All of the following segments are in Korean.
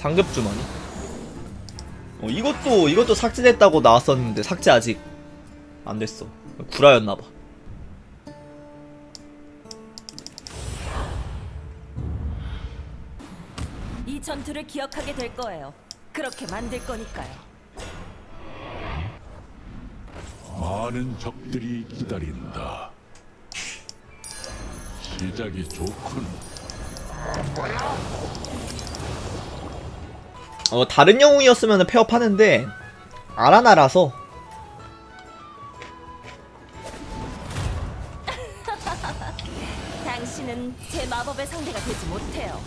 상급 주머니. 어, 이것도 이것도 삭제됐다고 나왔었는데 삭제 아직 안 됐어. 구라였나 봐. 이 전투를 기억하게 될 거예요. 그렇게 만들 거니까요. 많은 적들이 기다린다. 시작이 좋군. 어 다른 영웅이었으면 폐업하는데 아라나라서 당신은 제 마법의 상대가 되지 못해요.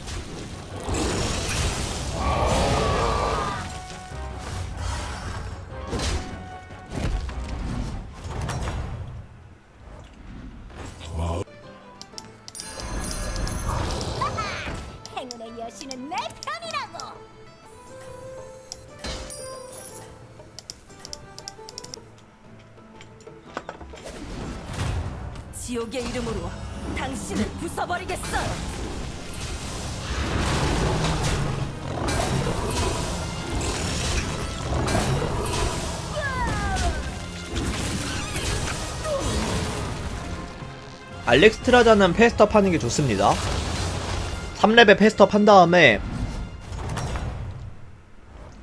알렉스 트라자는 패스트업 하는 게 좋습니다. 3레벨 패스트업 한 다음에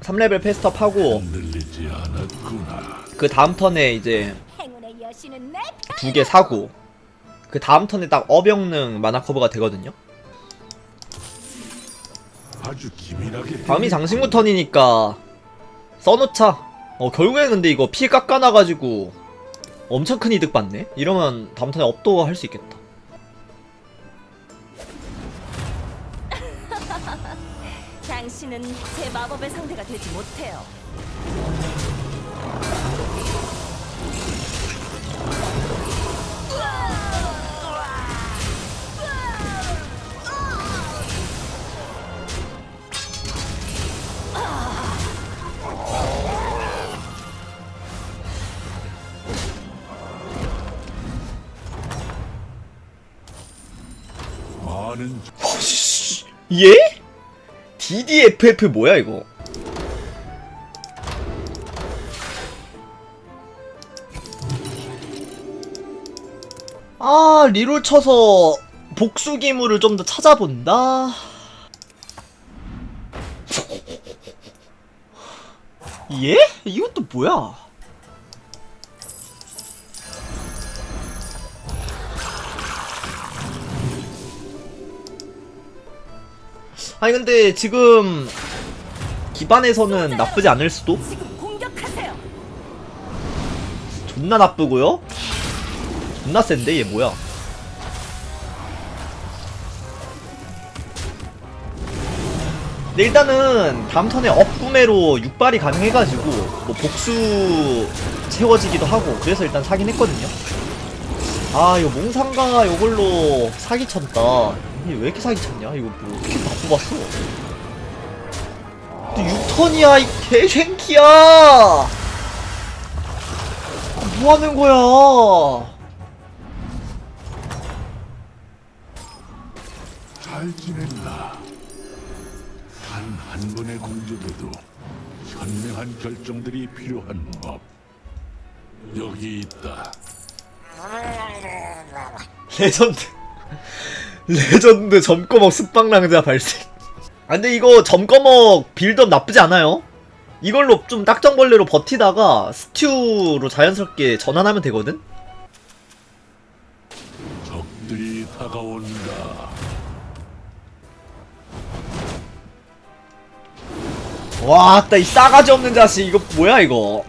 3레벨 패스트업 하고 흔들리지 않았구나. 그 다음 턴에 이제. 두 개 사고 그 다음 턴에 딱 어병능 만화 커버가 되거든요. 다음이 장신구 턴이니까 써놓자. 어 결국엔 근데 이거 피 깎아놔가지고 엄청 큰 이득 받네. 이러면 다음 턴에 업도 할 수 있겠다. 당신은 제 마법의 상대가 되지 못해요. 많은 적- 예? DDFF 뭐야 이거? 아 리롤 쳐서 복수 기물을 좀 더 찾아본다. 예? 이것도 뭐야? 아니 근데 지금 기반에서는 나쁘지 않을 수도? 존나 나쁘고요? 존나 센데 얘 뭐야? 근데 일단은 다음 턴에 업구매로 육발이 가능해가지고 뭐 복수 채워지기도 하고 그래서 일단 사긴 했거든요 아 이거 몽상가 이걸로 사기쳤다 이게 왜 이렇게 사기쳤냐 이거 뭐 어떻게 다 뽑았어 근데 6턴이야 이 개생키야 뭐 하는 거야? 잘 지낸다. 단한 번의 공주들도 현명한 결정들이 필요한 법. 여기 있다. 레전드. 레전드 점꺼먹 습방랑자 발생. 아, 근데 이거 점꺼먹 빌드업 나쁘지 않아요? 이걸로 좀 딱정벌레로 버티다가 스튜로 자연스럽게 전환하면 되거든? 적들이 다가온다. 와, 따이 싸가지 없는 자식. 이거 뭐야, 이거.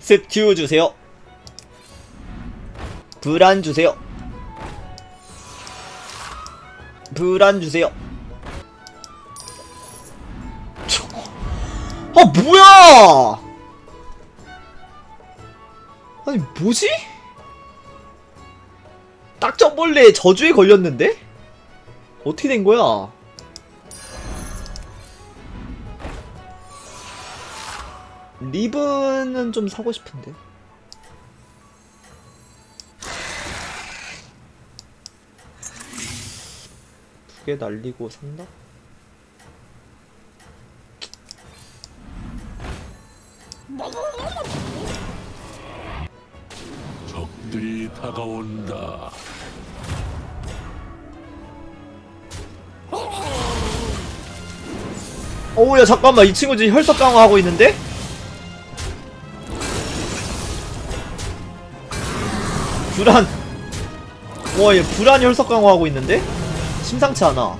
스튜 주세요. 불안 주세요. 불안 주세요. 저- 아 뭐야? 아니 뭐지? 딱정벌레 저주에 걸렸는데? 어떻게 된 거야? 리븐은 좀 사고 싶은데. 두 개 날리고 산다? 적들이 다가온다. 어우야 잠깐만 이 친구 지금 혈석 강화하고 있는데? 불안 와얘 불안 혈석 강화하고 있는데? 심상치 않아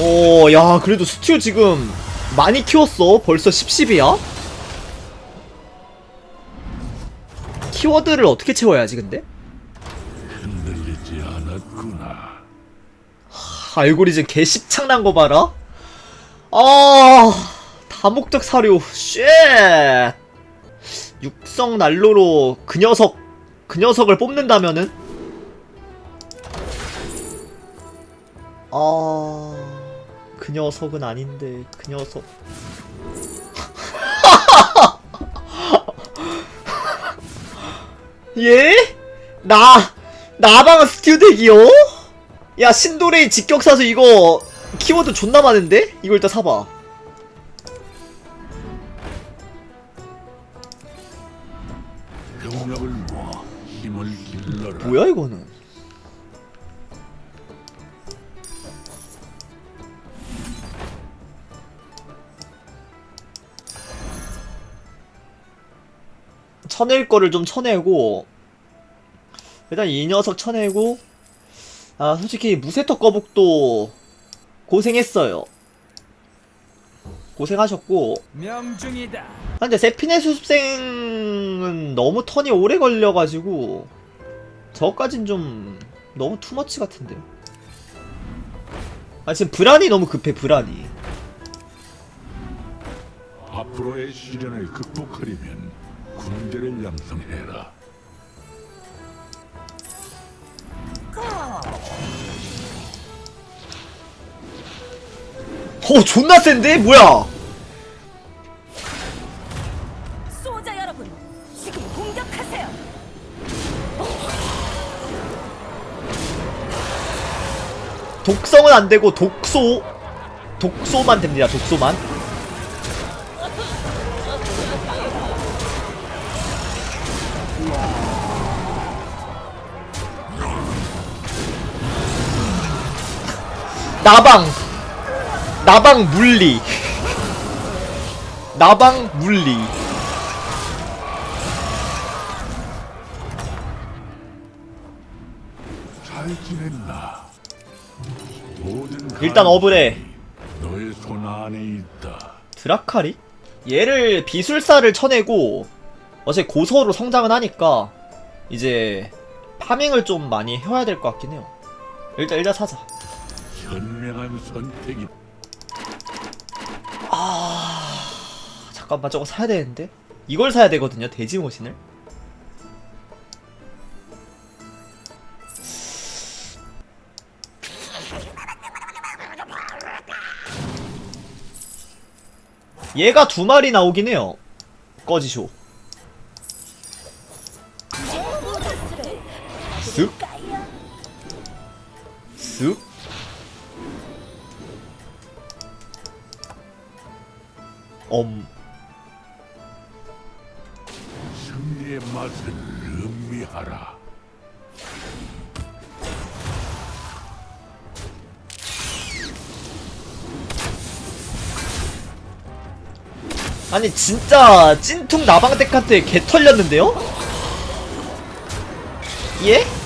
오, 야, 그래도 스튜 지금 많이 키웠어. 벌써 10, 10이야? 키워드를 어떻게 채워야지, 근데? 흔들리지 않았구나. 알고리즘 개십창난 거 봐라. 아, 다목적 사료. 쉣. 육성 난로로 그 녀석, 그 녀석을 뽑는다면은? 아, 그 녀석은 아닌데, 그 녀석. 예? 나, 나방은 스튜 덱이요? 야 신도레이 직격사수 이거 키워드 존나 많은데? 이거 일단 사봐. 뭐야 이거는 쳐낼 거를 좀 쳐내고 일단 이 녀석 쳐내고 아 솔직히 무세터 거북도 고생했어요 고생하셨고 명중이다. 아, 근데 세피네 수습생은 너무 턴이 오래 걸려가지고 저까진 좀 너무 투머치 같은데요. 아 지금 브란이 너무 급해 브란이. 앞으로의 시련을 극복하려면 군대를 양성해라. 어 존나 센데 뭐야? 소자 여러분, 지금 공격하세요. 독성은 안 되고 독소 독소만 됩니다 독소만. 나방 나방 물리 나방 물리 잘 지냈나? 모든 일단 어브레 너의 손 안에 있다. 드라카리? 얘를 비술사를 쳐내고 어차피 고서로 성장은 하니까 이제 파밍을 좀 많이 해와야 될 것 같긴 해요 일단 일단 사자 현명한 선택이 잠깐만 저거 사야 되는데? 이걸 사야 되거든요 돼지 모신을? 얘가 두 마리 나오긴 해요. 꺼지쇼. 쓱쓱 엄 승리의 맛을 음미하라. 아니 진짜 찐퉁 나방덱한테 개 털렸는데요? 예?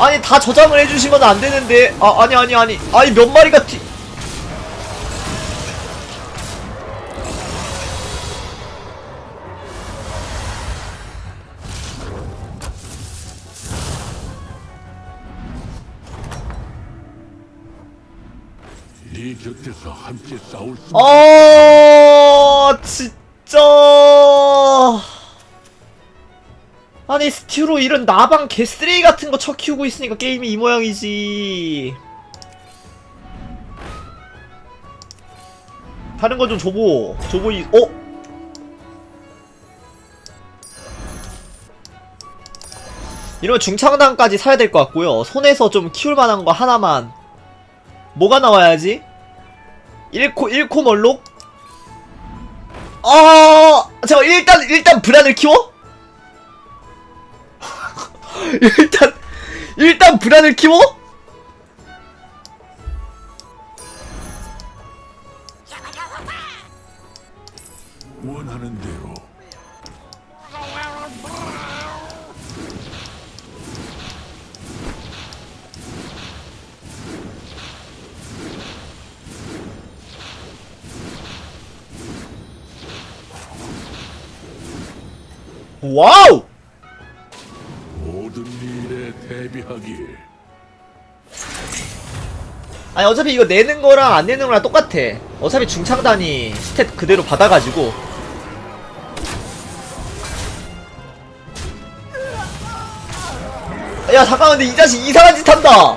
아니 다 저장을 해주시면 안 되는데. 아 아니 아니 아니. 아니 몇 마리가 튀 네 곁에서 함께 싸울 수 아 진짜 아니 스티로 이런 나방 개쓰레기 같은 거 쳐 키우고 있으니까 게임이 이 모양이지 다른 거 좀 줘보 줘보 이 어? 이러면 중창단까지 사야 될 것 같고요 손에서 좀 키울 만한 거 하나만 뭐가 나와야지? 1코 1코 멀록? 아, 잠깐 일단 일단 브란을 키워? 일단 일단 브란을 키워? 대비하길 아니 어차피 이거 내는 거랑 안 내는 거랑 똑같아. 어차피 중창단이 스탯 그대로 받아가지고. 야 잠깐만 근데 이 자식 이상한 짓 한다.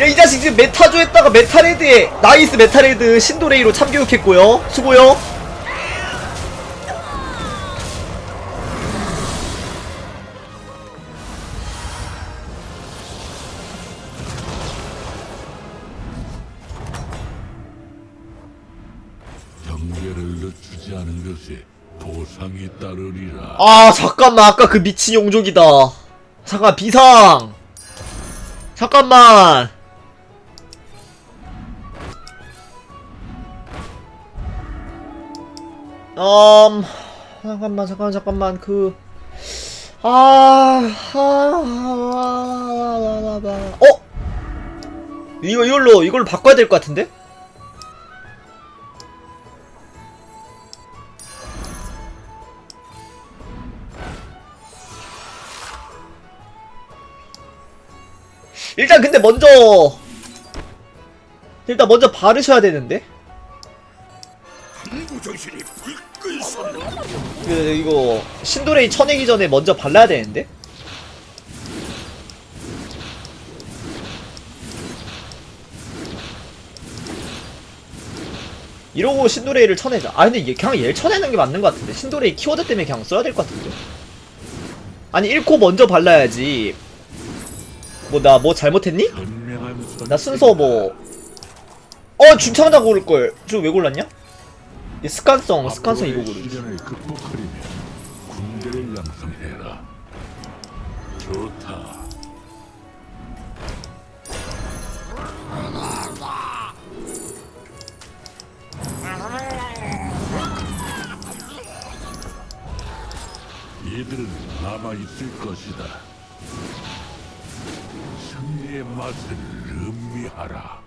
야 이 자식 지금 메타조 했다가 메타레드에 나이스 메타레드 신도레이로 참교육했고요. 수고요. 경계를 늦추지 않은 것에 보상이 따르리라. 아 잠깐만. 아까 그 미친 용족이다. 잠깐 비상! 잠깐만! 음 잠깐만 잠깐만 잠깐만. 그 아, 아, 아, 어? 이거 이걸로 이걸로 바꿔야 될 것 같은데? 일단 근데 먼저 일단 먼저 바르셔야 되는데? 그 이거 신도레이 쳐내기 전에 먼저 발라야 되는데? 이러고 신도레이를 쳐내자. 아 근데 얘 그냥 얘를 쳐내는 게 맞는 것 같은데. 신도레이 키워드 때문에 그냥 써야 될 것 같은데. 아니 1코 먼저 발라야지 뭐 나 뭐 잘못했니? 나 순서 뭐 어! 중창단 고를걸 저왜 골랐냐? 이 습관성 습관성 이거 고르지 군대를 양성해라 좋다 이들은 남아 있을 것이다 승리의 맛을 음미하라.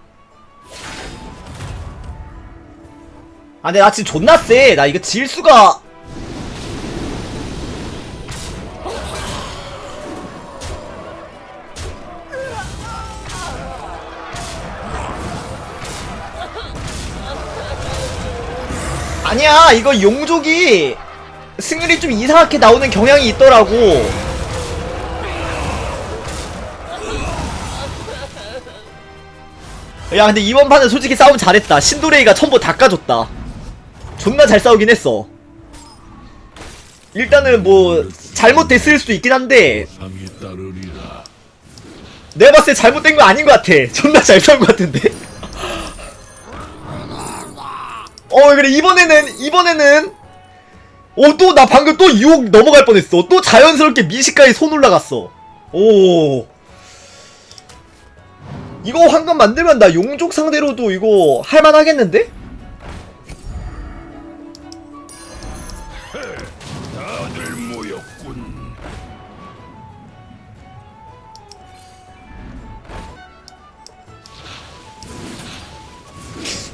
아 근데 나 지금 존나 쎄 나 이거 질 수가. 아니야 이거 용족이 승률이 좀 이상하게 나오는 경향이 있더라고 야 근데 이번 판은 솔직히 싸움 잘했다. 신도레이가 첨보 다 까줬다. 존나 잘 싸우긴 했어. 일단은 뭐 잘못됐을 수도 있긴 한데 내가 봤을 때 잘못된 거 아닌 것 같아. 존나 잘 싸운 것 같은데. 어 그래 이번에는 이번에는 오또나 방금 또 유혹 넘어갈 뻔했어. 또 자연스럽게 미식가에 손 올라갔어. 오 이거 황금 만들면 나 용족 상대로도 이거 할만하겠는데?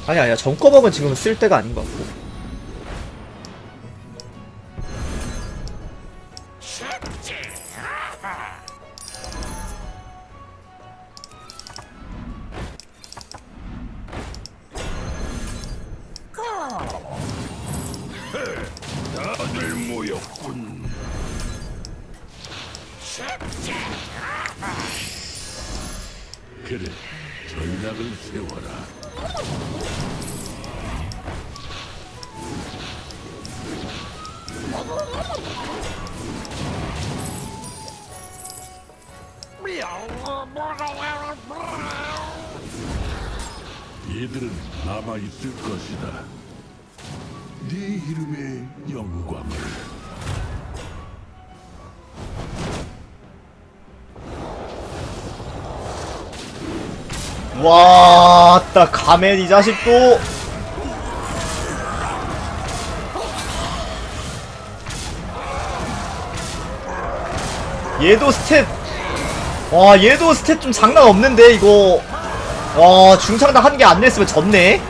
아니 아니야 점거벅은 지금 쓸 때가 아닌 것 같고 그래, 전략을 세워라. 얘들은 남아 있을 것이다. 네 이름의 영광을. 와, 따 가멘 이 자식도. 얘도 스탯. 와 얘도 스탯 좀 장난 없는데 이거. 와 중창당 한 개 안 냈으면 졌네.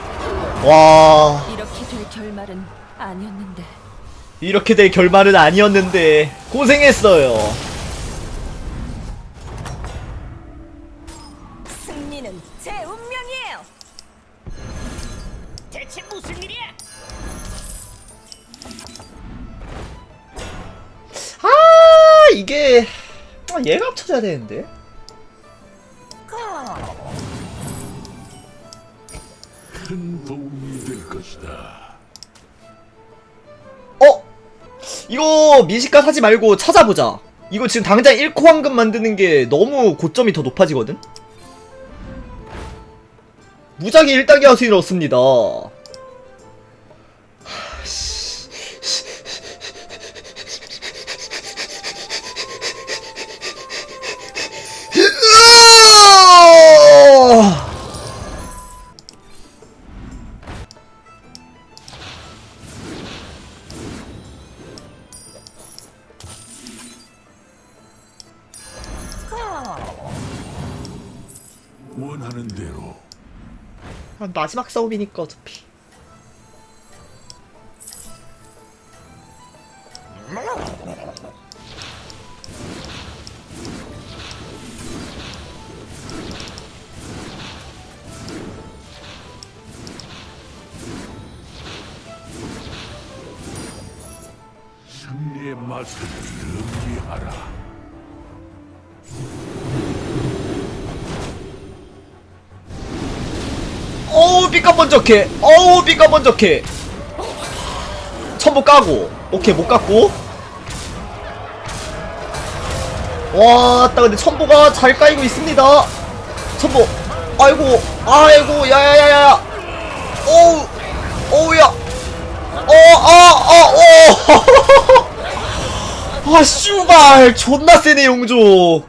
와. 이렇게 될 결말은 아니었는데. 이렇게 될 결말은 아니었는데. 고생했어요 대체 무슨 일이야? 아 이게 아, 얘가 합쳐져야 되는데 큰 도움이 될 것이다. 어? 이거 미식가 사지 말고 찾아보자. 이거 지금 당장 1코 황금 만드는 게 너무 고점이 더 높아지거든? 무작위 1단계 하수인을 얻습니다. 마지막 싸움이니까 어차피. 승리의 맛을 음미하라. 어우 삐까번쩍해. 어우 삐까번쩍해. 천보 까고. 오케이 못 깠고. 와따 근데 천보가 잘 까이고 있습니다. 천보 아이고 아이고 야야야야 어우 어우야. 어아아어. 아 슈발. 존나 세네 용조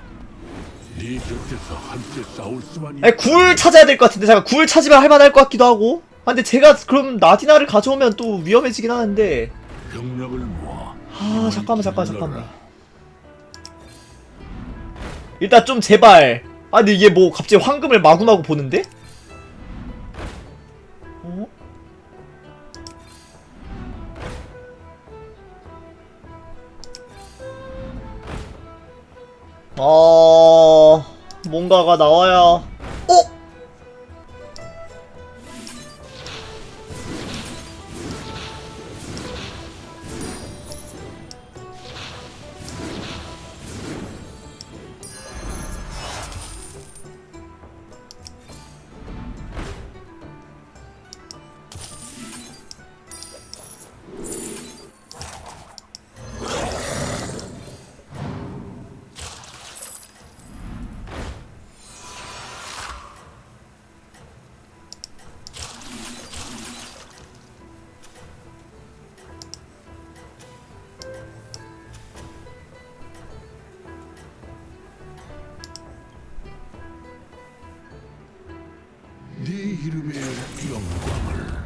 아니 굴 찾아야 될 것 같은데 잠깐 굴 찾으면 할만할 것 같기도 하고 아 근데 제가 그럼 나디나를 가져오면 또 위험해지긴 하는데. 아 잠깐만 잠깐 잠깐만 일단 좀 제발 아 근데 이게 뭐 갑자기 황금을 마구마구 보는데? 어? 어... 뭔가가 나와야 네 이름의 영광을.